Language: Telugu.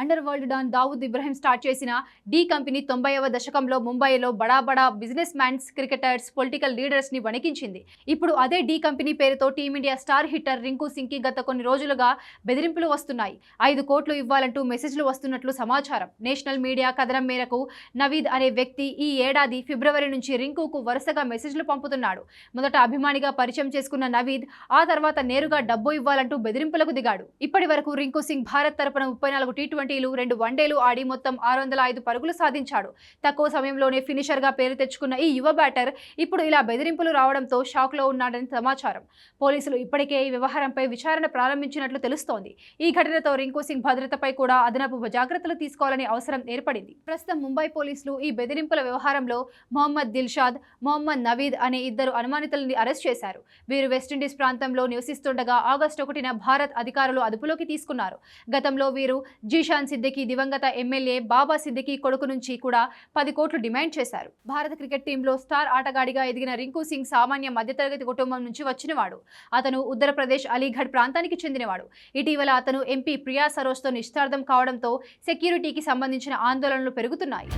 Under world don Dawood Ibrahim start చేసిన డీ కంపెనీ తొంభైవ దశకంలో ముంబైలో బడా బడా బిజినెస్ మ్యాన్స్ క్రికెటర్స్ పొలిటికల్ లీడర్స్ని వణికించింది. ఇప్పుడు అదే డీ కంపెనీ పేరుతో Team India star hitter Rinku సింగ్కి గత కొన్ని రోజులుగా బెదిరింపులు వస్తున్నాయి. ఐదు కోట్లు ఇవ్వాలంటూ మెసేజ్లు వస్తున్నట్లు సమాచారం. నేషనల్ మీడియా కథనం మేరకు నవీద్ అనే వ్యక్తి ఈ ఏడాది ఫిబ్రవరి నుంచి రింకుకు వరుసగా మెసేజ్లు పంపుతున్నాడు. మొదట అభిమానిగా పరిచయం చేసుకున్న నవీద్ ఆ తర్వాత నేరుగా డబ్బు ఇవ్వాలంటూ బెదిరింపులకు దిగాడు. ఇప్పటి వరకు రింకు సింగ్ భారత్ తరపున ముప్పై నాలుగు టీ ట్వంటీలు రెండు వన్డేలు ఆడి మొత్తం ఆరు వందల ఐదు పరుగులు సాధించాడు. తక్కువ సమయంలోనే ఫినిషర్గా పేరు తెచ్చుకున్న ఈ యువ బ్యాటర్ ఇప్పుడు ఇలా బెదిరింపులు రావడంతో షాక్లో ఉన్నాడని సమాచారం. పోలీసులు ఇప్పటికే ఈ వ్యవహారంపై విచారణ ప్రారంభించినట్లు తెలుస్తోంది. ఈ ఘటనతో రింకు సింగ్ భద్రతపై కూడా అదనపు జాగ్రత్తలు తీసుకోవాలని అవసరం ఏర్పడింది. ప్రస్తుతం ముంబై పోలీసులు ఈ బెదిరింపుల వ్యవహారంలో మొహమ్మద్ దిల్షాద్ మొహమ్మద్ నవీద్ అనే ఇద్దరు అనుమానితులని అరెస్ట్ చేశారు. వీరు వెస్టిండీస్ ప్రాంతంలో నివసిస్తుండగా ఆగస్టు ఒకటిన భారత్ అధికారులు అదుపులోకి తీసుకున్నారు. గతంలో వీరు జీషాన్ సిద్దికి దివంగత ఎమ్మెల్యే బాబా సిద్దికి కొడుకు నుంచి కూడా పది కోట్లు డిమాండ్ చేశారు. భారత క్రికెట్ టీంలో స్టార్ ఆటగాడిగా ఎదిగిన రింకు సింగ్ సామాన్య మధ్యతరగతి కుటుంబం నుంచి వచ్చినవాడు. అతను ఉత్తరప్రదేశ్ అలీగఢ్ ప్రాంతానికి చెందినవాడు. ఇటీవల అతను ఎంపీ ప్రియా సరోజ్తో నిశ్చితార్థం కావడంతో సెక్యూరిటీకి సంబంధించిన ఆందోళనలు పెరుగుతున్నాయి.